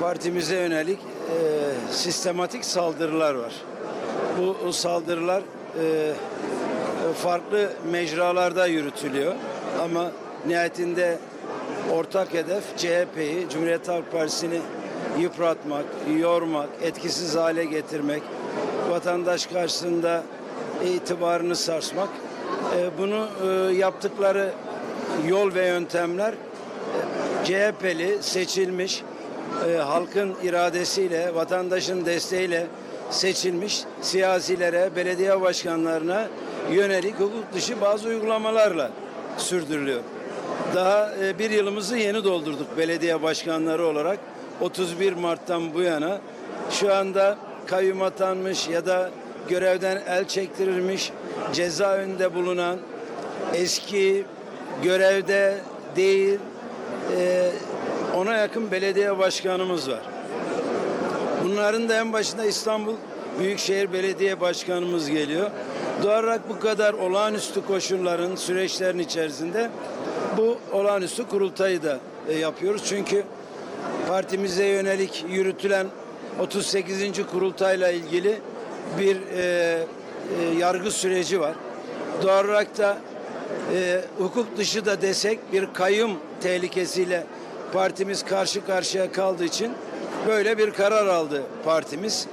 partimize yönelik e, sistematik saldırılar var. Bu saldırılar e, farklı mecralarda yürütülüyor ama nihayetinde ortak hedef CHP'yi, Cumhuriyet Halk Partisi'ni yıpratmak, yormak, etkisiz hale getirmek, vatandaş karşısında itibarını sarsmak. E, bunu e, yaptıkları yol ve yöntemler CHP'li seçilmiş e, halkın iradesiyle, vatandaşın desteğiyle seçilmiş siyasilere, belediye başkanlarına yönelik hukuk dışı bazı uygulamalarla sürdürülüyor. Daha e, bir yılımızı yeni doldurduk belediye başkanları olarak. 31 Mart'tan bu yana şu anda kayyum atanmış ya da görevden el çektirilmiş cezaevinde bulunan eski görevde değil e, ona yakın belediye başkanımız var. Bunların da en başında İstanbul Büyükşehir Belediye Başkanımız geliyor. Doğal olarak bu kadar olağanüstü koşulların, süreçlerin içerisinde bu olağanüstü kurultayı da e, yapıyoruz. Çünkü partimize yönelik yürütülen 38. kurultayla ilgili bir e, e, yargı süreci var. Doğal olarak da e, hukuk dışı da desek bir kayyum tehlikesiyle partimiz karşı karşıya kaldığı için böyle bir karar aldı partimiz.